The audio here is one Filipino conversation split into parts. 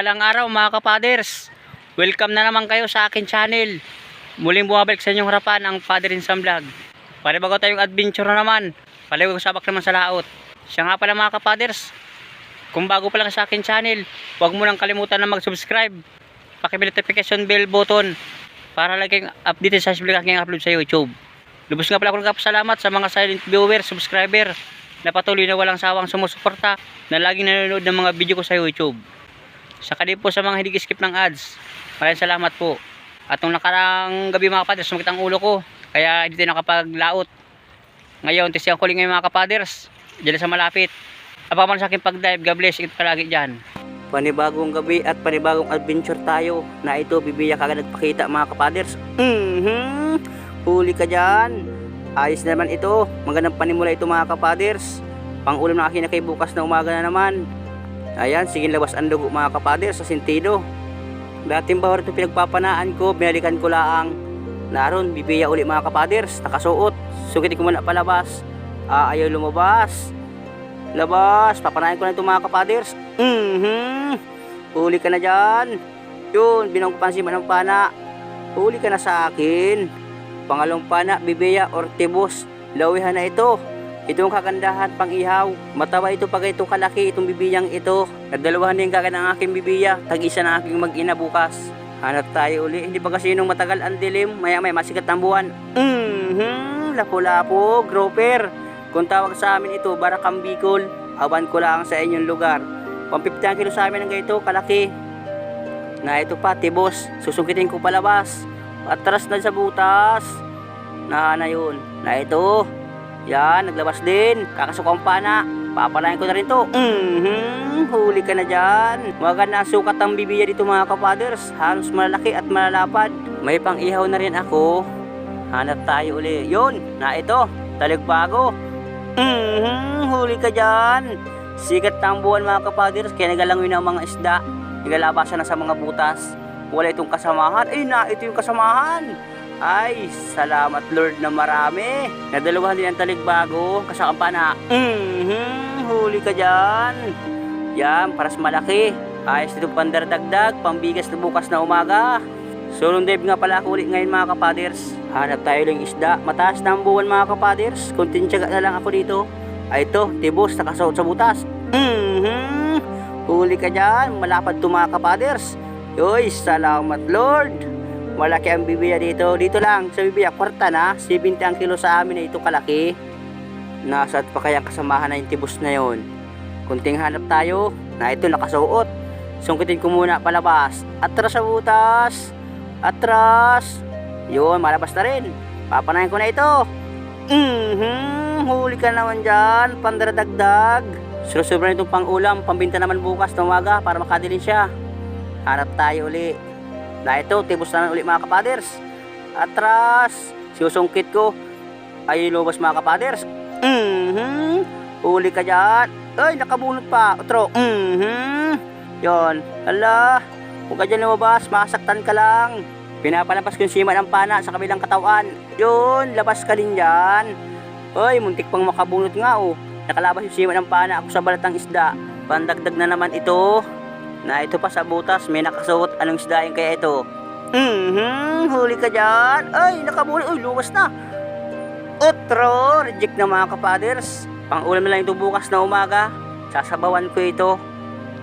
Mapagpalang araw mga kapaders. Welcome na naman kayo sa akin channel. Muling bumabalik sa inyong harapan ang Father in Sam Vlog. Panibago tayong adventure na naman. Palibag sabak naman sa laot. Siya nga pala mga kapaders. Kung bago pa lang sa akin channel, huwag mo nang kalimutan na mag-subscribe. Pakibili notification bell button para laging update sa vlog aking upload sa YouTube. Lubos nga pala ako nagpapasalamat sa mga silent viewer, subscriber na patuloy na walang sawang sumusuporta na laging nanonood ng mga video ko sa YouTube. Saka din po sa mga hindi skip ng ads. Maraming salamat po. At nung nakarang gabi mga kapaders, sumakit ang ulo ko. Kaya hindi tayo nakapaglaot. Ngayon, testing ko ngayon mga kapaders. Diyan sa malapit. Abangan sa akin pag-dive. God bless. Ito palagi dyan. Panibagong gabi at panibagong adventure tayo na ito bibiyak agad nagpakita mga kapaders. Mhm. Huli ka dyan. Ayos na naman ito. Magandang panimula ito mga kapaders. Pang-ulam na akin na kay bukas na umaga na naman. Ayan, sige labas ang dugo mga kapaders sa sentido. Dating bawar ito pinagpapanaan ko, binalikan ko lang. Naroon, bibiya uli mga kapaders, nakasuot. Sukitin ko muna palabas. Ah, ayaw lumabas. Labas, papanayan ko na ito mga kapaders. Mhm. Huli ka na dyan. Yun, binang ko pansiman ng pana. Huli ka na sa akin. Pangalong pana, bibiya or tibos. Lawihan na ito. Itong kagandahan pang ihaw. Matawa ito pag ito kalaki itong bibiyang ito. Nagdalawahan din kagan ang aking bibiya. Tag-isa na aking mag-ina bukas. Hanap tayo uli. Hindi ba kasi nung matagal ang dilim? Maya may masikat ang buwan. Mhm. Lapo-lapo, grouper. Kung tawag sa amin ito, Barakang Bicol. Awan ko lang sa inyong lugar. 150 ang kilo sa amin ng ganito, kalaki. Na ito pa, tibos. Susungkitin ko palabas. Atras na sa butas. Na na yun. Na ito. Yan, naglabas din. Kakasok ang pana. Papalayan ko na rin to. Mhm, huli ka na dyan. Waga na sukat ang bibiya dito mga kapaders. Halos malalaki at malalapad. May pang ihaw na rin ako. Hanap tayo uli. Yun, na ito. Taligbago. Mhm, huli ka dyan. Sikat ang buwan mga kapaders. Kaya nagalangoy na ang mga isda. Nagalabasan na sa mga butas. Wala itong kasamahan. Ay na, ito yung kasamahan. Ay, salamat Lord na marami. Nadalawahan din ang taligbago. Kasakam na. Mhm, huli ka dyan. Yan, paras malaki. Ayos dito pandardagdag, pambigas na bukas na umaga. Sulong dive nga pala ako ulit ngayon mga kapaders. Hanap tayo lang isda. Mataas na ang buwan mga kapaders. Kunting tiyaga na lang ako dito. Ay ito, tibos, nakasuot sa butas. Mhm, huli ka dyan. Malapad to mga kapaders. Yoy, salamat Lord. Malaki ang bibiya dito. Dito lang sa bibiya, kwarta na. 70 ang kilo sa amin na ito kalaki. Nasaan pa kaya kasamahan na yung tibos na yon? Kunting hanap tayo na ito nakasuot. Sungkitin ko muna palabas. Atras sa butas. Atras. Yun, malabas na rin. Papanayin ko na ito. Mhm, huli ka naman dyan. Pandaradagdag. Sulusubra itong pang ulam. Pambinta naman bukas na umaga para makadilin siya. Hanap tayo uli. Na ito, tibos na uli mga kapaders. Atras. Susungkit ko. Ay, lubas mga kapaders. Mhm. Huli ka dyan. Ay, nakabunot pa. Otro. Mhm. Yon. Ala. Huwag ka dyan lumabas. Masaktan ka lang. Pinapalabas ko yung sima ng pana sa kabilang katawan. Yun. Labas ka din dyan. Ay, muntik pang makabunot nga oh. Nakalabas yung sima ng pana ako sa balat ng isda. Pandagdag na naman ito. Na ito pa sa butas, may nakasuot. Anong isdain kaya ito? Mhm, huli ka dyan. Ay, nakabuli. Uy, luwas na. Otro, reject na mga kapaders. Pang ulam na lang ito bukas na umaga. Sasabawan ko ito.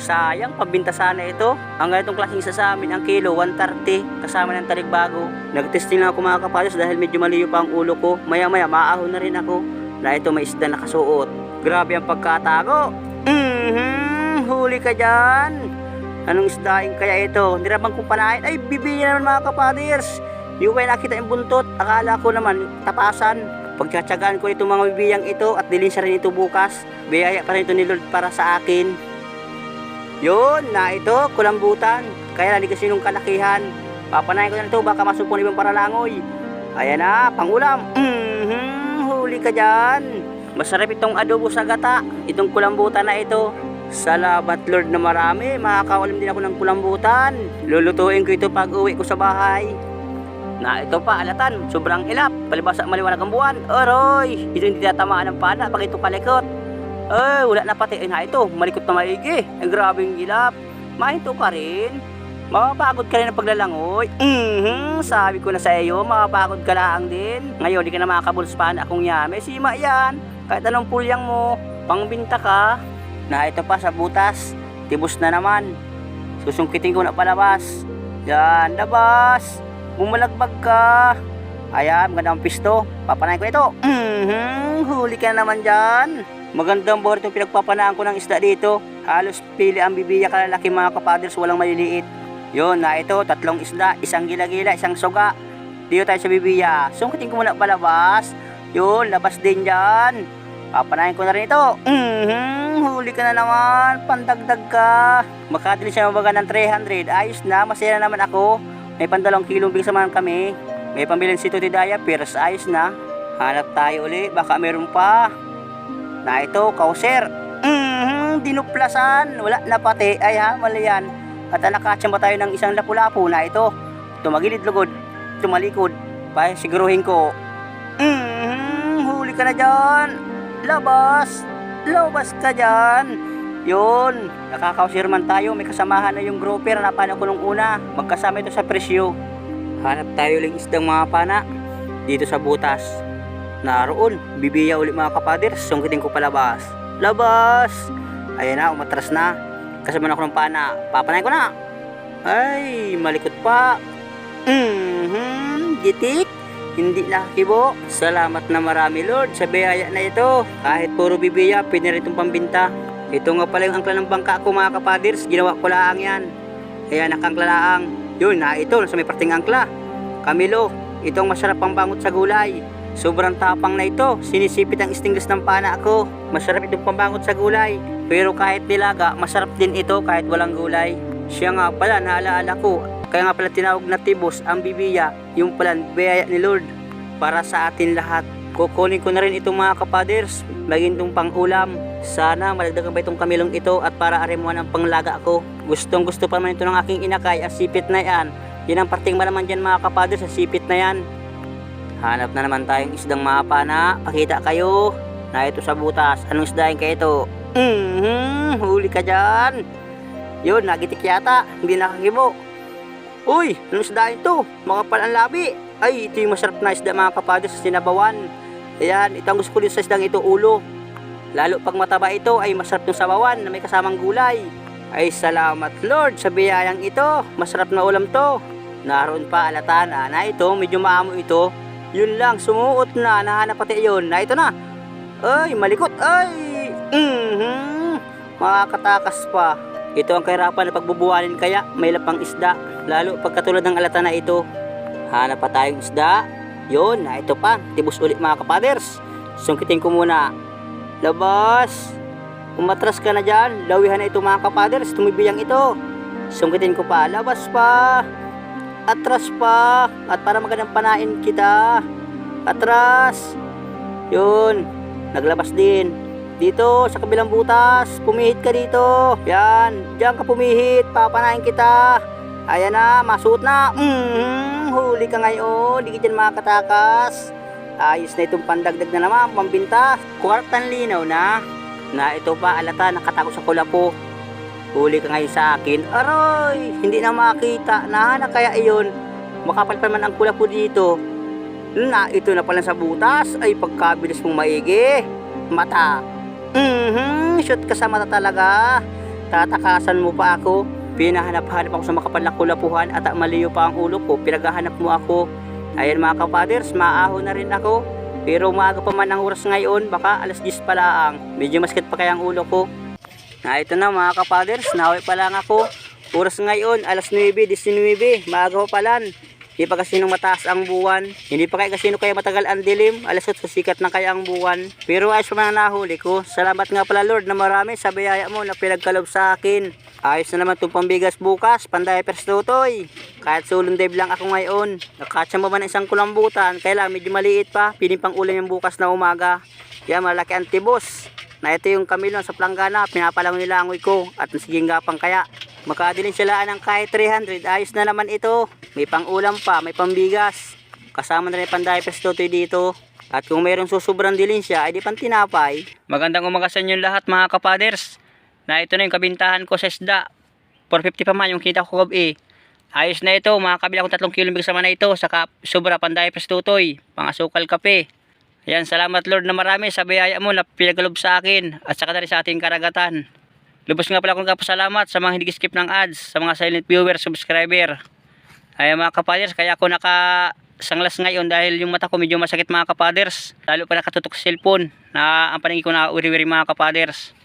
Sayang, pabinta sana ito. Ang ganitong klaseng isa sa ang kilo, 130. Kasama ng taligbago. Nagtesting lang ako mga kapaders dahil medyo maliyo pa ang ulo ko. Maya maya, maahon na rin ako. Na ito may isda nakasuot. Grabe ang pagkatago. Mhm, huli ka dyan. Anong isdaing kaya ito? Nirabang kong panahin. Ay, bibiya naman mga kapaders. Hindi ko kaya nakita yung buntot. Akala ko naman, tapasan. Pagtsatsagaan ko itong mga bibiyang ito at dilinsa rin ito bukas. Biyaya pa rin ito ni Lord para sa akin. Yun, na ito, kulambutan. Kaya hindi kasi nung kalakihan. Papanayin ko na ito, baka masupon ibang paralangoy. Ayan na, pangulam. Mhm, huli ka dyan. Masarap itong adobo sa gata. Itong kulambutan na ito. Salamat Lord na marami. Makakaulam din ako ng kulambutan. Lulutuin ko ito pag uwi ko sa bahay. Na ito pa, alatan. Sobrang ilap. Palibas sa maliwanag ang buwan. Oroy! Ito hindi tatamaan ng pana pag ito kalikot. Ay, wala na pati. Ay, na ito. Malikot na maigi. Ang grabing ilap. mahinto ka rin. Mapapagod ka rin ng paglalangoy. Mhm, sabi ko na sa iyo, mapapagod ka lang din. Ngayon, di ka na makakabulspan akong yame. Sima yan. Kahit anong pulyang mo, pangbinta ka. Na ito pa sa butas, tibos na naman. Susungkitin ko na palabas. Yan, labas. Bumalagbag ka. Ayan, magandang pisto. Papanayin ko ito. Mhm, huli ka na naman dyan. Magandang buhay itong pinagpapanaan ko ng isda dito. Halos pili ang bibiya kalalaki mga kapaders, walang maliliit. Yun, na ito, tatlong isda, isang gila-gila, isang suga. Dito tayo sa bibiya. Sungkitin ko muna palabas. Yun, labas din dyan. Papanayin ko na rin ito. Mhm, huli ka na naman. Pandagdag ka. Makadili siya mabaga ng 300. Ayos na, masaya na naman ako. May pandalong kilong bigas naman kami. May pambilin si Tuti Diapers. Ayos na. Hanap tayo uli. Baka meron pa. Na ito, kauser. Mhm, dinuplasan. Wala na pati. Ay ha, mali yan. At nakachamba tayo ng isang lapu-lapu na ito. Tumagilid lugod. Tumalikod. Pa, siguruhin ko. Mhm, huli ka na dyan. Labas. Labas ka dyan. Yun, nakakausir man tayo. May kasamahan na yung grouper na paano ko nung una. Magkasama ito sa presyo. Hanap tayo lang isdang mga pana. Dito sa butas. Naroon, bibiya ulit mga kapaders. Sungkitin ko palabas. Labas! Ayan na, umatras na. Kasama na ako ng pana. Papanay ko na. Ay, malikot pa. Mhm, gitik. Hindi nakakibo. Salamat na marami Lord sa biyaya na ito. Kahit puro bibiya, pwede rin itong pambinta. Ito nga pala yung angkla ng bangka ko mga kapaders. Ginawa ko laang yan. Kaya nakangkla laang. Yun na ito, nasa may parting angkla. Camilo, itong masarap pang bangot sa gulay. Sobrang tapang na ito. Sinisipit ang istinggis ng pana ko. Masarap itong pambangot sa gulay. Pero kahit nilaga, masarap din ito kahit walang gulay. Siya nga pala, naalaala ko. Kaya nga pala tinawag na tibos ang bibiya, yung pala biyaya ni Lord para sa atin lahat. Kukunin ko na rin itong mga kapaders, maging itong pang-ulam. Sana malagdagan pa itong kamilong ito at para arimuan ang panglaga ko. Gustong gusto pa man ito ng aking inakay, ang sipit na yan. Yan ang parting malaman dyan mga kapaders, sa sipit na yan. Hanap na naman tayong isdang mapa na. Pakita kayo. Na ito sa butas. Anong isdahin kayo ito? Mhm, huli ka dyan. Yun, nagitik yata. Hindi nakakibo. Uy, anong isdahin ito? Makapal ang. Ay, ito yung masarap na isda mga kapados sa sinabawan. Ayan, ito ang gusto ko din sa isdang ito, ulo. Lalo pag mataba ito ay masarap yung sabawan na may kasamang gulay. Ay salamat Lord sa biyayang ito. Masarap na ulam to. Naroon pa alatan na ito, medyo maamo ito. Yun lang, sumuot na, nahanap pati yun. Na ito na. Ay, malikot. Ay, mhm. Makakatakas pa. Ito ang kahirapan na pagbubuhanin kaya may lapang isda. Lalo pagkatulad ng alata na ito. Hanap pa tayong isda. Yun, na ito pa. Tibos ulit mga kapaders. Sungkitin ko muna. Labas. Umatras ka na dyan. Lawihan na ito mga kapaders. Tumibiyang ito. Sungkitin ko pa. Labas pa. Atras pa. At para magandang panain kita. Atras. Yun. Naglabas din. Dito, sa kabilang butas. Pumihit ka dito. Yan. Diyan ka pumihit. Papanain kita. Ayan na. Masuot na. Mm, huli ka ngayon. Di ka dyan makakatakas. Ayos na itong pandagdag na naman. Pambinta. Kwartan linaw na. Na ito pa alata. Nakatako sa kulapo. Huli ka ngayon sa akin. Aroy! Hindi na makita. Nahanap kaya iyon. Makapal pa man ang kulapo dito. Na, ito na pala sa butas. Ay, pagkabilis mong maigi. Mata. Mhm, shoot ka sa mata talaga. Tatakasan mo pa ako. Pinahanap-hanap ako sa makapal na kulapuhan at maliyo pa ang ulo ko. Pinaghahanap mo ako. Ayan mga kapaders, maaho na rin ako. Pero umaga pa man ang oras ngayon, baka alas 10 pa lang. Medyo maskit pa kaya ang ulo ko. Na ito na mga kapaders, nawi pa lang ako. Oras ngayon, alas 9.19, maaga pa palan. Hindi pa kasi nung mataas ang buwan. Hindi pa kaya kasi nung kaya matagal ang dilim. Alas 8 sikat na kaya ang buwan. Pero ayos pa man nahuli ko. Salamat nga pala Lord na marami sa biyaya mo na pinagkalob sa akin. Ayos na naman itong pambigas bukas, pandayapers tutoy. Kahit sulong dive lang ako ngayon. Nakachamba man ang isang kulambutan, kaya medyo maliit pa. Piling pang ulan yung bukas na umaga. Kaya malaki ang tibos. Na ito yung kamilon sa planggana, pinapalang nila ang ko at nasiging gapang kaya. Makadilin sila ng kahit 300, ayos na naman ito. May pang ulam pa, may pambigas. Kasama na rin pandayapers tutoy dito. At kung mayroong susobrang dilin siya, ay di pang tinapay. Magandang umaga sa inyo lahat mga kapaders. Na ito na yung kabintahan ko sa isda. 450 pa man yung kita ko gabi. Ayos na ito, makakabila akong 3 kilo bigas naman na ito, saka sobra panday pas tutoy, pangasukal kape. Ayan, salamat Lord na marami sa biyaya mo na pinagalob sa akin at saka na rin sa ating karagatan. Lubos nga pala akong kapasalamat sa mga hindi skip ng ads, sa mga silent viewer, subscriber. Ay mga kapaders, kaya ako naka sanglas ngayon dahil yung mata ko medyo masakit mga kapaders. Lalo pa nakatutok sa cellphone na ang paningin ko na uri-uri mga kapaders.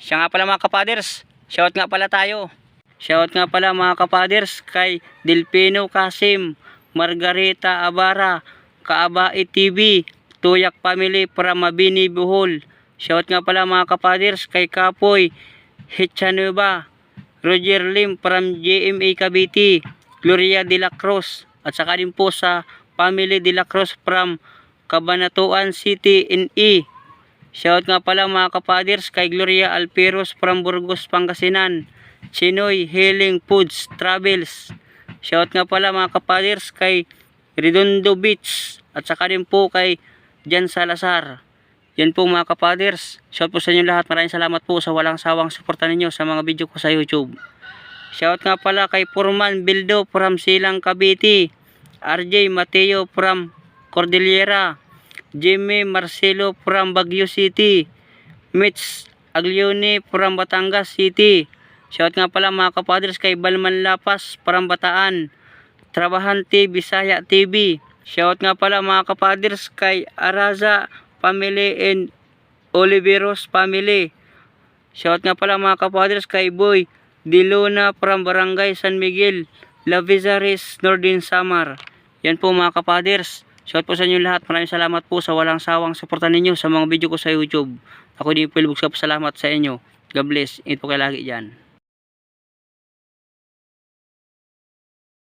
Siya nga pala mga kapaders, shout nga pala tayo. Shout nga pala mga kapaders kay Delpino Kasim, Margarita Abara, Kaabait TV, Tuyak Family from Mabini Bohol. Shout nga pala mga kapaders kay Kapoy, Hitchanuba, Roger Lim from GMA Cavite, Gloria de la Cruz, at saka din po sa Family de la Cruz from Cabanatuan City NE. Shout nga pala mga kapaders kay Gloria Alperos from Burgos, Pangasinan. Chinoy Healing Foods Travels. Shout nga pala mga kapaders kay Redondo Beach at saka din po kay Jan Salazar. Yan po mga kapaders. Shout po sa inyo lahat. Maraming salamat po sa walang sawang suporta ninyo sa mga video ko sa YouTube. Shout nga pala kay Purman Bildo from Silang Cavite. RJ Mateo from Cordillera. Jimmy Marcelo from Baguio City. Mitch Aglione from Batangas City. Shout nga pala mga kapadres kay Balman Lapas from Bataan. Trabahante Bisaya TV. Shout nga pala mga kapadres kay Araza Family and Oliveros Family. Shout nga pala mga kapadres kay Boy Diluna from Barangay San Miguel, Lavizares, Northern Samar. Yan po mga kapaders. Shout po sa inyo lahat. Maraming salamat po sa walang sawang suporta ninyo sa mga video ko sa YouTube. Ako din po lubog sa pasalamat sa inyo. God bless. Po kayo lagi dyan.